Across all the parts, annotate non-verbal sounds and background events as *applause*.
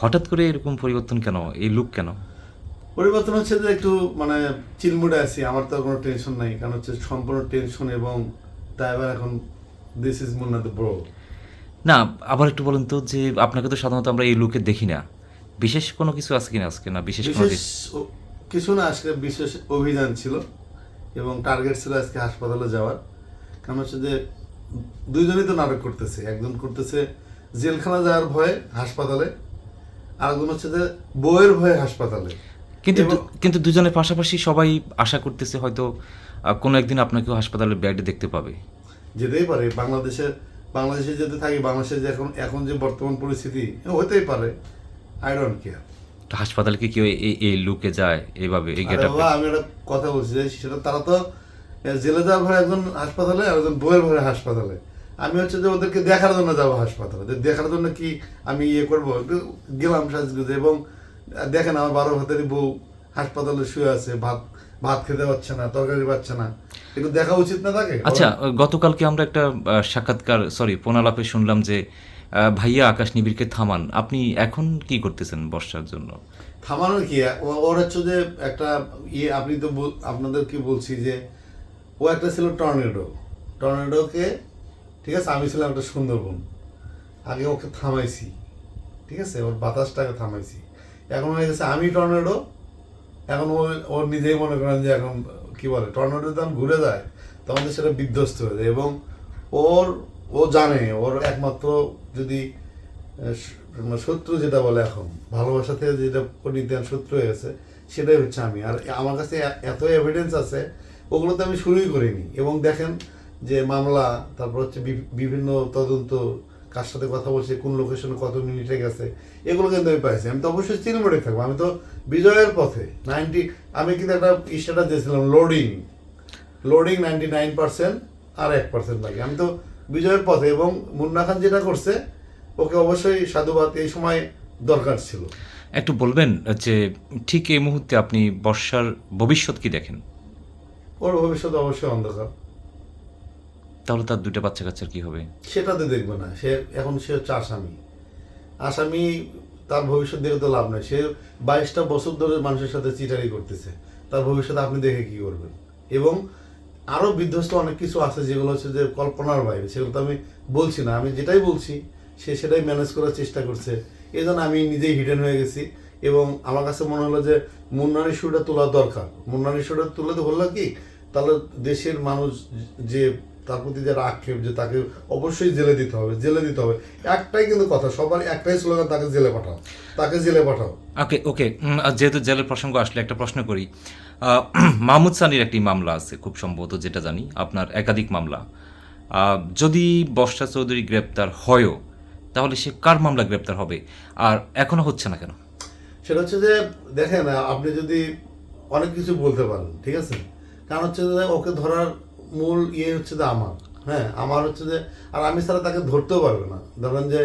হঠাৎ করে এরকম পরিবর্তন কেন? এই লুক কেন? পরিবর্তন হচ্ছে যে একটু মানে চিলমুডে আছি। আমার তো কোনো টেনশন নাই। কারণ হচ্ছে সম্পূর্ণ টেনশন এবং ড্রাইভার এখন this is Munna the bro না আবার একটু বলেন তো যে আপনাকে তো সাধারণত আমরা এই লুকে দেখি না। বিশেষ কোনো কিছু আছে কিনা আজকে? না বিশেষ কোনো কিছু না। আজকে বিশেষ অভিযান ছিল এবং টার্গেট ছিল আজকে হাসপাতালে যাওয়ার। কারণ হচ্ছে যে দুইজনই তো নাটক করতেছে। একজন করতেছে জেলখানা যাওয়ার ভয়ে হাসপাতালে আর একজন হচ্ছে যে বউয়ের ভয়ে হাসপাতালে। কিন্তু কিন্তু দুজনের পাশাপাশি সবাই আশা করতেছে হয়তো কোনো একদিন আপনাকেও হাসপাতালের ব্যাডে দেখতে পাবে। যেতেই পারে বাংলাদেশের বাংলাদেশে যেতে থাকি বাংলাদেশের যে এখন এখন যে বর্তমান পরিস্থিতি হতেই পারে। আই ডোন্ট কেয়ার হাসপাতালে কি কেউ এই লুকে যায় এইভাবে এই গেট আমি একটা কথা বলছি যে সেটা তারা তো জেলে যাওয়ার ভয়ে একজন হাসপাতালে আর একজন বইয়ের ভয়ে হাসপাতালে। আমি হচ্ছে যে ওদেরকে দেখার জন্য যাব হাসপাতালে। দেখার জন্য কি আমি ইয়ে করব? গেলাম সাজগুজে এবং দেখেন আমার বারো ভাতেরই বউ হাসপাতালে শুয়ে আছে ভাত ভাত খেতে পারছে না তরকারি পাচ্ছে না। একটু দেখা উচিত না তাকে? আচ্ছা গতকালকে আমরা একটা সাক্ষাৎকার সরি পোনালাপে শুনলাম যে ভাইয়া আকাশ নিবিড়কে থামান আপনি এখন কি করতেছেন বর্ষার জন্য? থামানোর কি? ওর হচ্ছে যে একটা ইয়ে আপনি তো আপনাদের কি বলছি যে ও একটা ছিল টর্নেডো। টর্নেডোকে ঠিক আছে? আমি ছিলাম একটা সুন্দরবন। আগে ওকে থামাইছি। ঠিক আছে? ওর বাতাসটাকে থামাইছি। এখন হয়ে গেছে, আমি টর্নেডো। এখন ও, ওর নিজেই মনে করেন যে এখন, কি বলে, টর্নেডো যখন ঘুরে যায়, তখন সেটা বিধ্বস্ত হয়ে যায় এবং ওর, ও জানে, ওর একমাত্র যদি মানে শত্রু যেটা বলে এখন, ভালোবাসা থেকে যেটা পরিত্যান শত্রু হয়ে গেছে, সেটাই হচ্ছে আমি। আর আমার কাছে এত এভিডেন্স আছে ওগুলো তো আমি শুরুই করিনি। এবং দেখেন যে মামলা তারপর হচ্ছে বিভিন্ন তদন্ত কার সাথে কথা বলছে কোন লোকেশনে কত মিনিটে গেছে এগুলো কিন্তু আমি পাইছি। আমি তো অবশ্যই চিলমোড়ে থাকব। আমি তো বিজয়ের পথে নাইনটি আমি কিন্তু একটা ইস্টাটা দিয়েছিলাম loading loading ninety nine percent আর এক পার্সেন্ট বাকি। আমি তো বিজয়ের পথে এবং মুন্না খান যেটা করছে ওকে অবশ্যই সাধুবাদ এই সময় দরকার ছিল। একটু বলবেন যে ঠিক এই মুহূর্তে আপনি বর্ষার ভবিষ্যৎ কি দেখেন? ওর ভবিষ্যৎ অবশ্যই অন্ধকার। তাহলে তার দুটো বাচ্চা কাচ্চার কি হবে? সেটা তো দেখবে না। সে এখন সে হচ্ছে আসামি। আসামি তার ভবিষ্যৎ দেখে তো লাভ নেই। সে বাইশটা বছর ধরে মানুষের সাথে চিটারি করতেছে। তার ভবিষ্যৎ আপনি দেখে কি করবেন? এবং আরও বিধ্বস্ত অনেক কিছু আছে যেগুলো হচ্ছে যে কল্পনার বাইরে। সেগুলো তো আমি বলছি না। আমি যেটাই বলছি, সে সেটাই ম্যানেজ করার চেষ্টা করছে। এই জন্য আমি নিজেই হিডেন হয়ে গেছি। এবং আমার কাছে মনে হলো যে মুন্নার ইস্যুটা তোলা দরকার। মুন্নার ইস্যুটা তুলে তো হলো কি? তাহলে দেশের মানুষ যে তার প্রতি যারা আক্ষেপ যে তাকে অবশ্যই জেলে দিতে হবে জেলে দিতে হবে। একটাই কিন্তু কথা সবার একটাই স্লোগান তাকে জেলে পাঠাও তাকে জেলে পাঠাও। ওকে ওকে যেহেতু জেলের প্রসঙ্গ আসলে একটা প্রশ্ন করি *clears throat* মাহমুদ সানির একটি মামলা আছে খুব সম্ভবত যেটা জানি আপনার একাধিক মামলা। যদি বর্ষা চৌধুরী গ্রেপ্তার হয়ও তাহলে সে কার মামলা গ্রেপ্তার হবে? আর এখনও হচ্ছে না কেন? সেটা হচ্ছে যে দেখেন আপনি যদি অনেক কিছু বলতে পারেন ঠিক আছে? কারণ হচ্ছে যে ওকে ধরার মূল ইয়ে হচ্ছে যে আমার হ্যাঁ আমার হচ্ছে যে, আর আমি ছাড়া তাকে ধরতেও পারবে না। ধরেন যে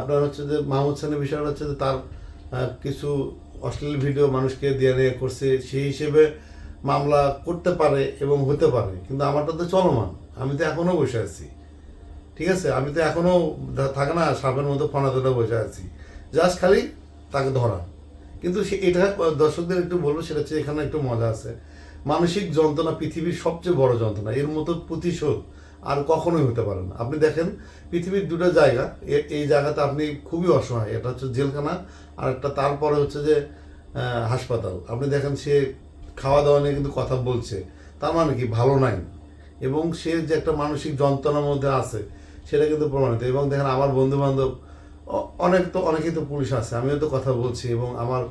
আপনার হচ্ছে যে মাহমুদ সানের বিষয়টা হচ্ছে যে তার কিছু অশ্লীল ভিডিও মানুষকে দিয়ে নিয়ে করছে, সেই হিসেবে মামলা করতে পারে এবং হতে পারে, কিন্তু আমারটা তো চলমান। আমি তো এখনও বসে আছি। ঠিক আছে? আমি তো এখনও থাকে না, সাপের মতো ফনা ধরে বসে আছি। জাস্ট খালি তাকে ধরা। কিন্তু সে, এটা দর্শকদের একটু বলব, সেটা হচ্ছে এখানে একটু মজা আছে। মানসিক যন্ত্রণা পৃথিবীর সবচেয়ে বড় যন্ত্রণা। এর মতো প্রতিশোধ আর কখনোই হতে পারে না। আপনি দেখেন, পৃথিবীর দুটো জায়গা এই জায়গাতে আপনি খুবই অসহায়। এটা হচ্ছে জেলখানা, আর একটা তারপরে হচ্ছে যে হাসপাতাল। আপনি দেখেন, সে খাওয়া দাওয়া নিয়ে কিন্তু কথা বলছে। তার মানে কি? ভালো নাই। এবং সে যে একটা মানসিক যন্ত্রণার মধ্যে আছে, সেটা কিন্তু প্রমাণিত। এবং দেখেন, আমার বন্ধু বান্ধব অনেক তো, অনেকেই তো পুলিশ আছে। আমিও তো কথা বলছি এবং আমার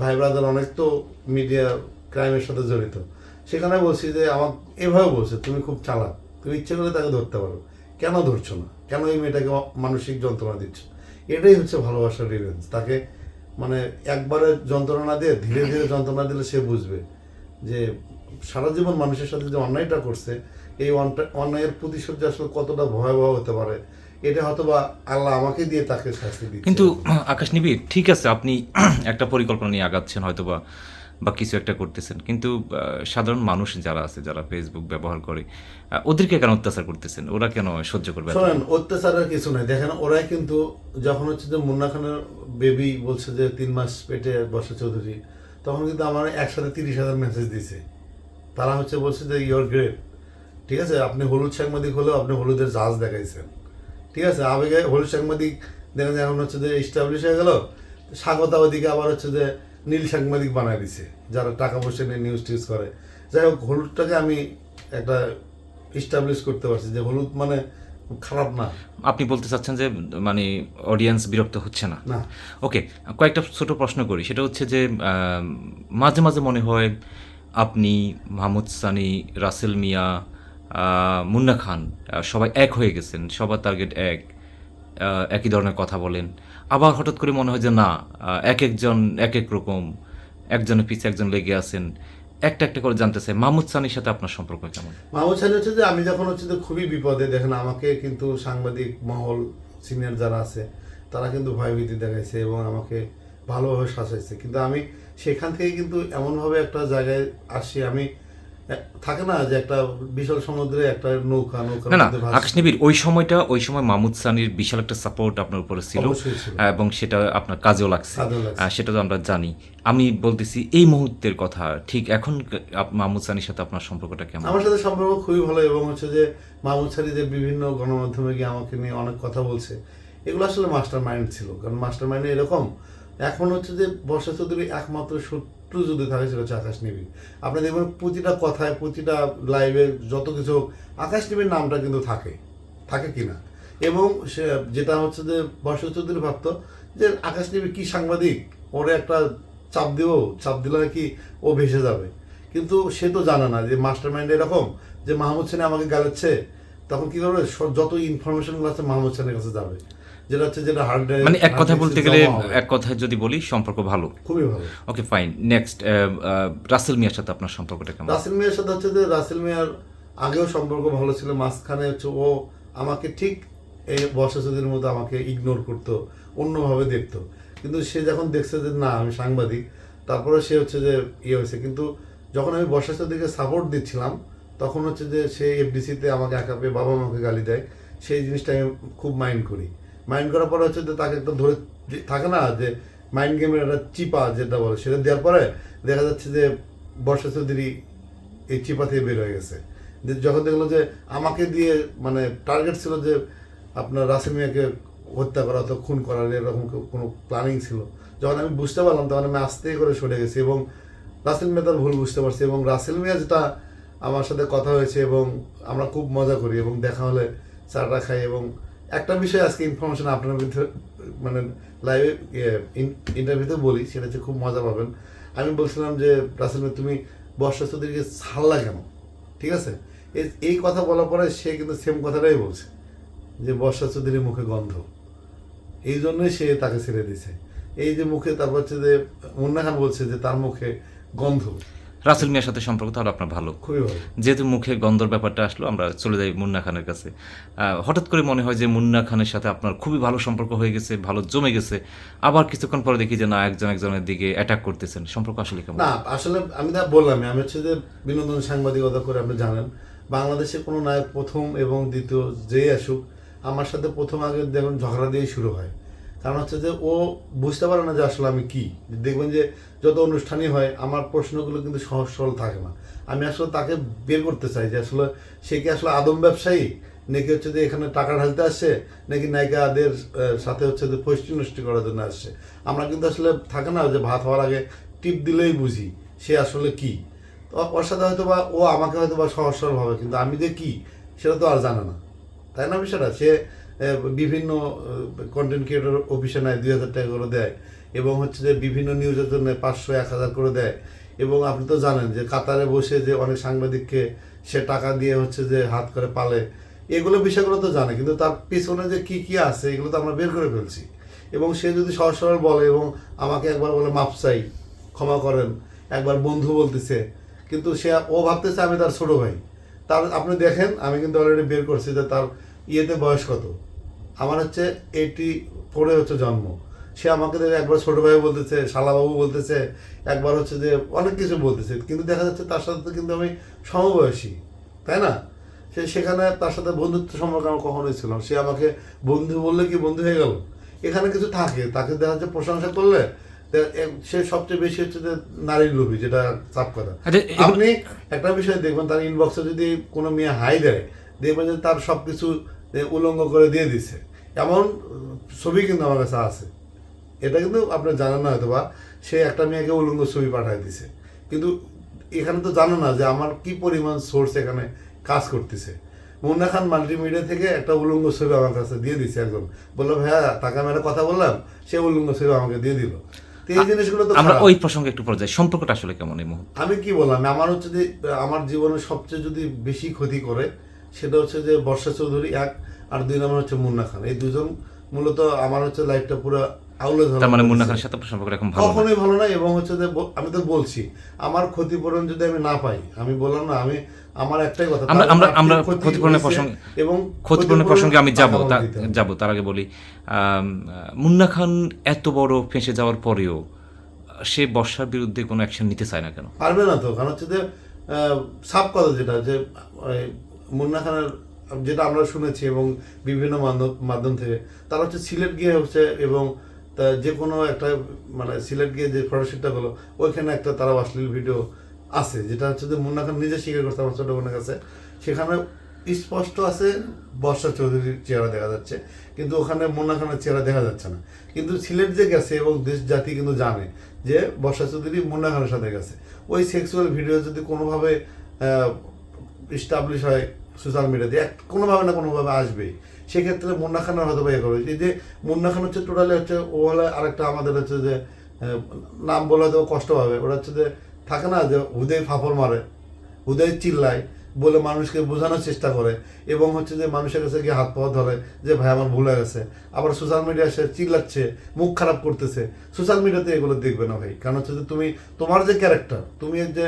ভাই ব্রাদার অনেক তো মিডিয়া ক্রাইমের সাথে জড়িত। সেখানে বলছি যে আমার এভাবে বলছে, তুমি খুব চালাক। তুমি ইচ্ছে করে তাকে ধরতে পারো। কেন ধরছো না? কেন এই মেয়েটাকে মানসিক যন্ত্রণা দিচ্ছ? এটাই হচ্ছে ভালোবাসার রিভেন্স তাকে মানে একবারে যন্ত্রণা দিয়ে, ধীরে ধীরে যন্ত্রণা দিলে সে বুঝবে যে সারা জীবন মানুষের সাথে যে অন্যায়টা করছে, এই অন্যায়ের প্রতিশোধ আসলে কতটা ভয়াবহ হতে পারে, এটা হয়তো বা আল্লাহ আমাকে দিয়ে তাকে শাস্তি দিচ্ছে। কিন্তু, আকাশ নিবি, ঠিক আছে, আপনি *clears throat* একটা পরিকল্পনা নিয়ে আগাচ্ছেন হয়তোবা। বা কিছু একটা করতেছেন। কিন্তু সাধারণ মানুষ যারা আছে, যারা ফেসবুক ব্যবহার করে ওদেরকে কেন অত্যাচার করতেছেন? ওরা কেন সহ্য করবে শোনেন, অত্যাচারের কিছু নাই। দেখেন, ওরাই কিন্তু যখন হচ্ছে যে মুন্না খানের বেবি বলছে যে তিন মাস পেটে বসে চৌধুরী, তখন কিন্তু আমার একসাথে তিরিশ হাজার মেসেজ দিছে তারা হচ্ছে বলছে যে ইয়োর গ্রেট ঠিক আছে? আপনি হলুদ সাংবাদিক হলেও আপনি হলুদের জাহাজ দেখাইছেন। ঠিক আছে? আবেগে হলুদ সাংবাদিক দেখেন, এখন হচ্ছে যে এস্টাবলিশ হয়ে গেল। স্বাগতা ওদিকে আবার হচ্ছে যে নীল সাংবাদিক বানায় দিছে যারা টাকা পয়সা নিয়ে নিউজ টিউজ করে। যাই হোক হলুদটাকে আমি একটা এস্টাবলিশ করতে পারছি যে হলুদ মানে খারাপ না। আপনি বলতে চাচ্ছেন যে মানে অডিয়েন্স বিরক্ত হচ্ছে না? ওকে কয়েকটা ছোট প্রশ্ন করি। সেটা হচ্ছে যে মাঝে মাঝে মনে হয় আপনি মাহমুদ সানি রাসেল মিয়া মুন্না খান সবাই এক হয়ে গেছেন সবার টার্গেট এক। একই ধরনের কথা বলেন। আবার হঠাৎ করে মনে হয় যে না এক একজন, এক এক রকম, একজনের পিছে একজন লেগে আছেন। একটা একটা করে জানতে চাই, মাহমুদ সানির সাথে আপনার সম্পর্ক কেমন? মাহমুদ সানি হচ্ছে যে, আমি যখন হচ্ছে যে খুবই বিপদে, দেখেন আমাকে কিন্তু সাংবাদিক মহল সিনিয়র যারা আছে, তারা কিন্তু ভয়ভীতি দেখাইছে এবং আমাকে ভালোভাবে শাসাইছে। কিন্তু আমি সেখান থেকে কিন্তু এমনভাবে একটা জায়গায় আসি, আমি থাকে না যে একটা বিশাল সমুদ্রে একটা নৌকা নৌকার না আকাশ নিবিড় ওই সময়টা ওই সময় মাহমুদ সানির বিশাল একটা সাপোর্ট আপনার উপরে ছিল এবং সেটা আপনার কাজেও লাগছে। সেটা তো আমরা জানি। আমি বলতেছি এই মুহূর্তের কথা ঠিক এখন মাহমুদ সানির সাথে আপনার সম্পর্কটা কেমন? আমার সাথে সম্পর্ক খুবই ভালো এবং হচ্ছে যে মাহমুদ সানি যে বিভিন্ন গণমাধ্যমে গিয়ে আমাকে নিয়ে অনেক কথা বলছে এগুলো আসলে মাস্টার মাইন্ড ছিল। কারণ মাস্টার মাইন্ডে এরকম এখন হচ্ছে যে বর্ষা চৌধুরী একমাত্র শত্রু যদি থাকে সেটা হচ্ছে আকাশ নিবি। আপনি দেখবেন প্রতিটা কথায়, প্রতিটা লাইভে যত কিছু আকাশ নিবির নামটা কিন্তু থাকে। থাকে কিনা এবং সে যেটা হচ্ছে যে বর্ষা চৌধুরী ভাবতো যে আকাশ নিবি কি সাংবাদিক? ওরে একটা চাপ দিব, চাপ দিলে নাকি ও ভেসে যাবে। কিন্তু সে তো জানে না যে মাস্টার মাইন্ড এরকম যে মাহমুদ সেনে আমাকে গালাচ্ছে, তখন কী করবে? যত ইনফরমেশনগুলো আছে, মাহমুদ সেনের কাছে যাবে। যেটা হচ্ছে যেটা হার্ড ড্রাইভ মানে এক কথায় বলতে গেলে এক কথায় যদি বলি সম্পর্ক ভালো। খুবই ভালো। ওকে ফাইন নেক্সট রাসেল মিয়ার সাথে আপনার সম্পর্কটা কেমন? রাসেল মিয়ার সাথে হচ্ছে যে রাসেল মিয়ার আগেও সম্পর্ক ভালো ছিল মাঝখানে হচ্ছে ও আমাকে ঠিক এই বর্ষা চৌধুরীর মতো আমাকে ইগনোর করতো অন্যভাবে দেখতো। কিন্তু সে যখন দেখছে যে না আমি সাংবাদিক তারপরে সে হচ্ছে যে ইয়ে হয়েছে। কিন্তু যখন আমি বর্ষা চৌধুরীকে সাপোর্ট দিচ্ছিলাম তখন হচ্ছে যে সে এফডিসিতে আমাকে একা পেয়ে বাবা আমাকে গালি দেয়। সেই জিনিসটা আমি খুব মাইন্ড করি। মাইন্ড করার পরে হচ্ছে যে তাকে একটা ধরে থাকে না যে মাইন্ড গেমের একটা চিপা যেটা বলে, সেটা দেওয়ার পরে দেখা যাচ্ছে যে বর্ষা চৌধুরী এই চিপা থেকে বের হয়ে গেছে। যে যখন দেখল যে আমাকে দিয়ে মানে টার্গেট ছিল যে আপনার রাসেল মিয়াকে হত্যা করা অথবা খুন করার এরকম কোনো প্ল্যানিং ছিল। যখন আমি বুঝতে পারলাম, তখন আমি আস্তে করে সরে গেছি এবং রাসেল মিয়া তার ভুল বুঝতে পারছি এবং রাসেল মিয়া যেটা আমার সাথে কথা হয়েছে এবং আমরা খুব মজা করি এবং দেখা হলে চাটা খাই এবং একটা বিষয় আজকে ইনফরমেশন আপনার ভিতরে মানে লাইভে ইন্টারভিউতে বলি, সেটা হচ্ছে খুব মজা পাবেন। আমি বলছিলাম যে, রাসেল তুমি বর্ষা চৌধুরীকে ছাড়লা কেন? ঠিক আছে? এই কথা বলার পরে সে কিন্তু সেম কথাটাই বলছে, যে বর্ষা চৌধুরীর মুখে গন্ধ। এই জন্যই সে তাকে ছেড়ে দিছে এই যে মুখে, তারপর হচ্ছে যে মুন্না খান বলছে যে তার মুখে গন্ধ। রাসেল মিয়ার সাথে সম্পর্ক তাহলে আপনার ভালো। যেহেতু মুখে গন্ধর ব্যাপারটা আসলো আমরা চলে যাই মুন্না খানের কাছে। হঠাৎ করে মনে হয় যে মুন্না খানের সাথে আপনার খুবই ভালো সম্পর্ক হয়ে গেছে ভালো জমে গেছে। আবার কিছুক্ষণ পরে দেখি যে না একজন একজনের দিকে অ্যাটাক করতেছেন। সম্পর্ক আসলে কেমন? না আসলে আমি তা বললাম আমি হচ্ছে যে বিনোদন সাংবাদিকতা করে আপনি জানেন বাংলাদেশে কোনো নায়ক প্রথম এবং দ্বিতীয় যেই আসুক আমার সাথে প্রথম আগে দেখুন ঝগড়া দিয়েই শুরু হয়। কারণ হচ্ছে যে ও বুঝতে পারে না যে আসলে আমি কি। দেখবেন যে যত অনুষ্ঠানই হয়, আমার প্রশ্নগুলো কিন্তু সহজ সরল থাকে না। আমি আসলে তাকে বের করতে চাই যে আসলে সে কি আসলে আদম ব্যবসায়ী? নাকি হচ্ছে যে এখানে টাকা ঢালতে আসছে? নাকি নায়িকাদের সাথে হচ্ছে যে ফষ্টি নষ্টি করার জন্য আসছে? আমরা কিন্তু আসলে থাকে না যে ভাত হওয়ার আগে টিপ দিলেই বুঝি সে আসলে কি। তো ওর সাথে হয়তো বা ও আমাকে হয়তো বা সহজ সরল হবে কিন্তু আমি যে কি, সেটা তো আর জানে না। তাই না বিষয়টা? সে বিভিন্ন কন্টেন্ট ক্রিয়েটর অফিসে নেয় দুই হাজার টাকা করে দেয়। এবং হচ্ছে যে বিভিন্ন নিউজের জন্য পাঁচশো, এক হাজার করে দেয়। এবং আপনি তো জানেন যে কাতারে বসে যে অনেক সাংবাদিককে সে টাকা দিয়ে হচ্ছে যে হাত করে পালে, এগুলো বিষয়গুলো তো জানে, কিন্তু তার পিছনে যে কি কি আছে, এগুলো তো আমরা বের করে ফেলছি। এবং সে যদি সহজ সরল বলে এবং আমাকে একবার বলে মাপ চাই, ক্ষমা করেন। একবার বন্ধু বলতেছে, কিন্তু সে, ও ভাবতেছে আমি তার ছোট ভাই। তার, আপনি দেখেন, আমি কিন্তু অলরেডি বের করছি যে তার ইয়েতে বয়স কত। আমার হচ্ছে এইটি ফোরে হচ্ছে জন্ম। সে আমাকে দেখে একবার ছোট ভাই বলতেছে শালাবাবু বলতেছে একবার হচ্ছে যে অনেক কিছু বলতেছে। কিন্তু দেখা যাচ্ছে তার সাথে তো কিন্তু আমি সমবয়সী তাই না? সে সেখানে তার সাথে বন্ধুত্ব সম্পর্কে আমার কখনোই ছিল। সে আমাকে বন্ধু বললে কি বন্ধু হয়ে গেল? এখানে কিছু থাকে তাকে দেখা যাচ্ছে প্রশংসা করলে সে সবচেয়ে বেশি হচ্ছে যে নারীর লোভী যেটা চাপ কথা আপনি একটা বিষয় দেখবেন তার ইনবক্সে যদি কোনো মেয়ে হাই দেয় দেখবেন যে তার সব কিছু উলঙ্গ করে দিয়ে দিছে। এমন ছবি কিন্তু আমার কাছে আছে। এটা কিন্তু আপনার জানেন না হয়তো বা সে একটা মেয়েকে উলঙ্গ ছবি পাঠিয়ে দিছে। কিন্তু এখানে তো জানো না যে আমার কি পরিমাণ সোর্স এখানে কাজ করতেছে। মুন্না খান মাল্টিমিডিয়া থেকে একটা উলঙ্গ ছবি আমার কাছে দিয়ে দিছে একজন। বলল ভাইয়া তাকে আমি একটা কথা বললাম সে উলঙ্গ ছবি আমাকে দিয়ে দিল। তো এই জিনিসগুলো তো আমরা ওই প্রসঙ্গে একটু পর্যায়ে সম্পর্কটা আসলে কেমন এই মুহূর্তে? আমি কি বললাম আমার হচ্ছে যে আমার জীবনে সবচেয়ে যদি বেশি ক্ষতি করে সেটা হচ্ছে যে বর্ষা চৌধুরী এক আর দুই নম্বর হচ্ছে মুন্না খান। এই দুজন মূলত আমার হচ্ছে লাইফটা পুরো আউলে ধরা মানে মুন্না খানের সাথে সম্পর্ক এখন ভালো কখনোই ভালো না এবং হচ্ছে যে আমি তো বলছি আমার ক্ষতিপূরণ যদি আমি না পাই আমি বললাম না আমি আমার একটাই কথা আমরা আমরা আমরা ক্ষতিপূরণের প্রসঙ্গে এবং ক্ষতিপূরণের প্রসঙ্গে আমি যাব যাব তার আগে বলি। মুন্না খান এত বড় ফেঁসে যাওয়ার পরেও সে বর্ষার বিরুদ্ধে কোনো অ্যাকশন নিতে চায় না কেন? পারবে না তো কারণ হচ্ছে যে আহ, সাপ কথা যেটা যে মুন্না খানের যেটা আমরা শুনেছি এবং বিভিন্ন মাধ্যম থেকে, তারা হচ্ছে সিলেট গিয়ে হচ্ছে এবং যে কোনো একটা মানে সিলেট গিয়ে যে ফটোশুটটা হলো, ওইখানে একটা তারা অশ্লীল ভিডিও আছে, যেটা হচ্ছে যে মুন্না খান নিজে স্বীকার করছে আমার ছোট বোনের কাছে। সেখানে স্পষ্ট আছে, বর্ষা চৌধুরীর চেহারা দেখা যাচ্ছে, কিন্তু ওখানে মুন্না খানের চেহারা দেখা যাচ্ছে না। কিন্তু সিলেট যে গেছে এবং দেশ, জাতি কিন্তু জানে যে বর্ষা চৌধুরী মুন্না খানের সাথে গেছে। ওই সেক্সুয়াল ভিডিও যদি কোনোভাবে ইস্টাবলিশ হয় সোশ্যাল মিডিয়াতে। এক কোনোভাবে না কোনোভাবে আসবেই সেক্ষেত্রে মুন্না খানের হয়তো বা ইয়ে করবে। এই যে মুন্না খান হচ্ছে টোটালি হচ্ছে, ও হলে আরেকটা আমাদের হচ্ছে যে নাম বলে হয়তো কষ্ট পাবে। ওরা হচ্ছে যে, থাকে না যে হুদয় ফাফর মারে হুদয় চিল্লায় বলে মানুষকে বোঝানোর চেষ্টা করে। এবং হচ্ছে যে, মানুষের কাছে গিয়ে হাত পাওয়া ধরে যে, ভাই, আমার ভুলে গেছে। আবার সোশ্যাল মিডিয়া সে চিল্লাচ্ছে, মুখ খারাপ করতেছে। সোশ্যাল মিডিয়াতে এগুলো দেখবে না ভাই। কারণ হচ্ছে যে, তুমি, তোমার যে ক্যারেক্টার তুমি যে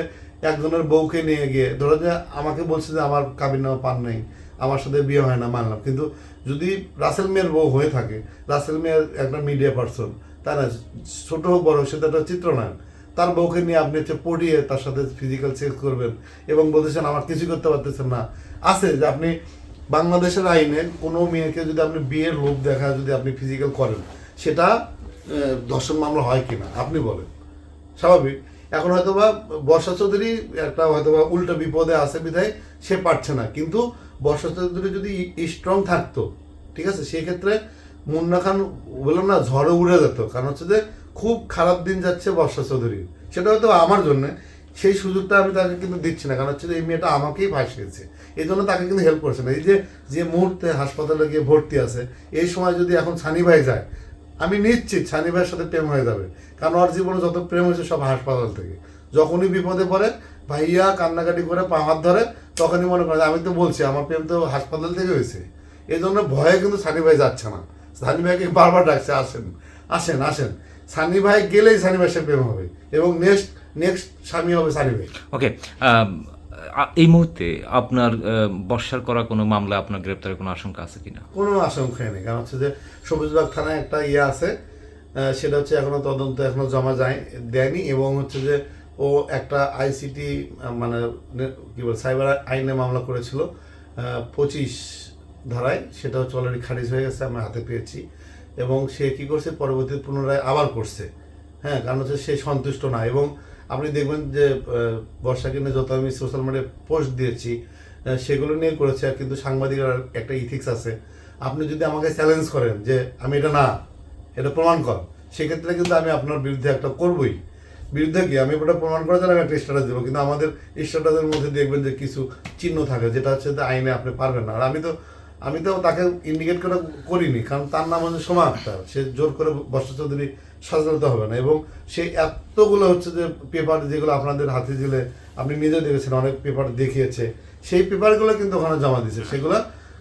একজনের বউকে নিয়ে গিয়ে, ধরো যে আমাকে বলছে যে আমার কাবিন নামা পান নেই, আমার সাথে বিয়ে হয় না, মানলাম। কিন্তু যদি রাসেল মেয়ের বউ হয়ে থাকে, রাসেল মেয়ের একটা মিডিয়া পার্সন তাই না, ছোটো হোক, বড় হোক সেটা একটা চিত্রনায়ক, তার বউকে নিয়ে আপনি হচ্ছে পড়িয়ে তার সাথে ফিজিক্যাল সেক্স করবেন এবং বলতেছেন, আমার কিছু করতে পারতেছেন না। আছে যে আপনি বাংলাদেশের আইনে কোনো মেয়েকে যদি আপনি বিয়ের রূপ দেখা যদি আপনি ফিজিক্যাল করেন, সেটা ধর্ষণ মামলা হয় কিনা, আপনি বলেন। স্বাভাবিক? এখন হয়তো বা বর্ষা চৌধুরী একটা হয়তো বা উল্টো বিপদে আছে বিধায় সে পারছে না। কিন্তু বর্ষা চৌধুরী যদি স্ট্রং থাকতো, ঠিক আছে, সেই ক্ষেত্রে মুন্না খান, বললাম না, ঝড়ে উড়ে যেত। কারণ হচ্ছে যে খুব খারাপ দিন যাচ্ছে বর্ষা চৌধুরীর। সেটা হয়তো আমার জন্য, সেই সুযোগটা আমি তাকে কিন্তু দিচ্ছি না। কারণ হচ্ছে যে এই মেয়েটা আমাকেই ভাসিয়েছে এই জন্য তাকে কিন্তু হেল্প করছে না। এই যে যে মুহূর্তে হাসপাতালে গিয়ে ভর্তি আছে, এই সময় যদি এখন সানি ভাই যায় আমি নিশ্চিত সানি ভাইয়ের সাথে প্রেম হয়ে যাবে। কারণ ওর জীবনে যত প্রেম হয়েছে সব হাসপাতাল থেকে। যখনই বিপদে পড়ে, ভাইয়া কান্নাকাটি করে পা হাত ধরে, তখনই মনে করে আমি তো বলছি, আমার প্রেম তো হাসপাতাল থেকে হয়েছে। এই জন্য ভয়ে কিন্তু সানি ভাই যাচ্ছে না। সানি ভাইকে বারবার ডাকছে, আসেন আসেন আসেন। সানি ভাই গেলেই সানি ভাইয়ের প্রেম হবে এবং নেক্সট নেক্সট স্বামী হবে সানি ভাই। ওকে আ- এই মুহূর্তে আপনার বর্ষার করা কোনো মামলা আপনার গ্রেপ্তারের কোনো আশঙ্কা আছে কিনা? কোনো আশঙ্কাই নেই। কারণ হচ্ছে যে সবুজবাগ থানায় একটা ইয়ে আছে সেটা হচ্ছে এখনও তদন্ত এখনও জমা যায়, দেয়নি এবং হচ্ছে যে ও একটা আইসিটি মানে কি বলে, সাইবার আইনে মামলা করেছিল পঁচিশ ধারায় সেটা হচ্ছে অলরেডি খারিজ হয়ে গেছে, আমরা হাতে পেয়েছি এবং সে কি করছে পরবর্তী পুনরায় আবার করছে। হ্যাঁ কারণ হচ্ছে সে সন্তুষ্ট না এবং আপনি দেখবেন যে বর্ষাকে নিয়ে যত আমি সোশ্যাল মিডিয়ায় পোস্ট দিয়েছি সেগুলো নিয়ে করেছে আর কিন্তু সাংবাদিকের একটা ইথিক্স আছে। আপনি যদি আমাকে চ্যালেঞ্জ করেন যে, আমি এটা না, এটা প্রমাণ কর, সেক্ষেত্রে কিন্তু আমি আপনার বিরুদ্ধে একটা করবই। বিরুদ্ধে কি? আমি ওটা প্রমাণ করার জন্য আমি একটা স্ট্যাটাস দেবো। কিন্তু আমাদের স্ট্যাটাসের মধ্যে দেখবেন যে কিছু চিহ্ন থাকে, যেটা হচ্ছে আইনে আপনি পারবেন না। আর আমি তো আমি তো তাকে ইন্ডিকেট করে করিনি, কারণ তার নাম হচ্ছে সোমা আক্তার। সে জোর করে বর্ষা চৌধুরী সাজাতে হবে না, এবং সে এতগুলো হচ্ছে যে পেপার যেগুলো আপনাদের হাতে দিলে আপনি নিজে দেখেছেন, অনেক পেপার দেখিয়েছে। সেই পেপারগুলো কিন্তু ওখানে জমা দিয়েছে। সেগুলো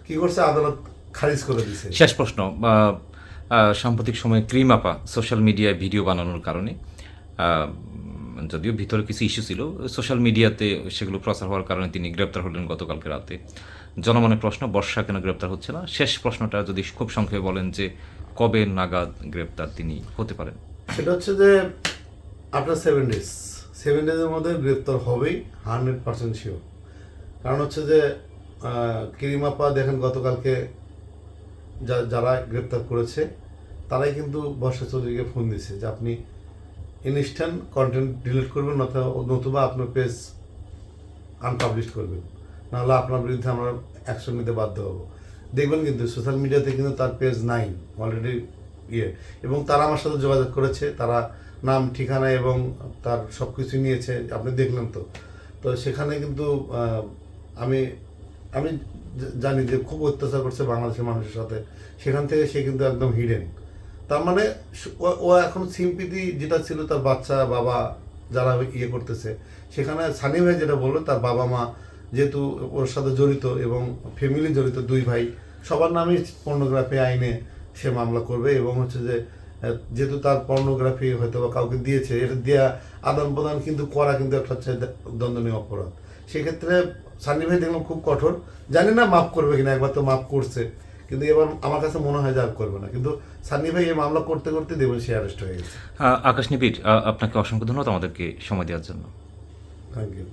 কি করছে? আদালত খারিজ করে দিছে শেষ প্রশ্ন সাম্প্রতিক সময়ে ক্রিম আপা সোশ্যাল মিডিয়ায় ভিডিও বানানোর কারণে যদিও ভিতরে কিছু ইস্যু ছিল সোশ্যাল মিডিয়াতে সেগুলো প্রচার হওয়ার কারণে তিনি গ্রেপ্তার হলেন গতকালকে রাতে। জনমনের প্রশ্ন, বর্ষা কেন গ্রেপ্তার হচ্ছে না? শেষ প্রশ্নটা যদি খুব সংক্ষেপে বলেন যে কবে নাগাদ গ্রেপ্তার তিনি হতে পারেন? সেটা হচ্ছে যে আফটার সেভেন ডেজ সেভেন ডেজের মধ্যে গ্রেপ্তার হবেই হান্ড্রেড পার্সেন্ট শিওর কারণ হচ্ছে যে কিরিমাপা দেখেন গতকালকে যারা গ্রেপ্তার করেছে, তারাই কিন্তু বর্ষা চৌধুরীকে ফোন দিছে যে আপনি ইনস্ট্যান্ট কন্টেন্ট ডিলিট করবেন নতুবা নতুবা আপনার পেজ আনপাবলিশ করবেন। নাহলে আপনার বিরুদ্ধে আমরা অ্যাকশন নিতে বাধ্য হব। দেখবেন কিন্তু সোশ্যাল মিডিয়াতে কিন্তু তার পেজ নাই অলরেডি ইয়ে। এবং তারা আমার সাথে যোগাযোগ করেছে, তারা নাম, ঠিকানা এবং তার সব কিছু নিয়েছে, আপনি দেখলেন তো। তো সেখানে কিন্তু আমি আমি জানি যে খুব অত্যাচার করছে বাংলাদেশের মানুষের সাথে। সেখান থেকে সে কিন্তু একদম হিডেন তার মানে ও- এখন সিম্পিতি যেটা ছিল তার বাচ্চা, বাবা, যারা ইয়ে করতেছে, সেখানে সানি ভাই যেটা বলল, তার বাবা মা যেহেতু ওর সাথে জড়িত এবং ফ্যামিলি জড়িত দুই ভাই সবার নামে পর্নোগ্রাফি আইনে সে মামলা করবে এবং হচ্ছে যে যেহেতু তার পর্নোগ্রাফি হয়তো বা কাউকে দিয়েছে এটা দেওয়া আদান প্রদান কিন্তু করা কিন্তু একটা হচ্ছে দে- দণ্ডনীয় অপরাধ। সেক্ষেত্রে সানি ভাই দেখলাম খুব কঠোর। জানি না মাফ করবে কিনা একবার তো মাফ করছে। কিন্তু এবার আমার কাছে মনে হয় যে আর করবে না। কিন্তু সানি ভাই এই মামলা করতে করতে দেখবেন সে অ্যারেস্ট হয়ে গেছে। আকাশ নিবিড় আপনাকে অসংখ্য ধন্যবাদ আমাদেরকে সময় দেওয়ার জন্য। Thank you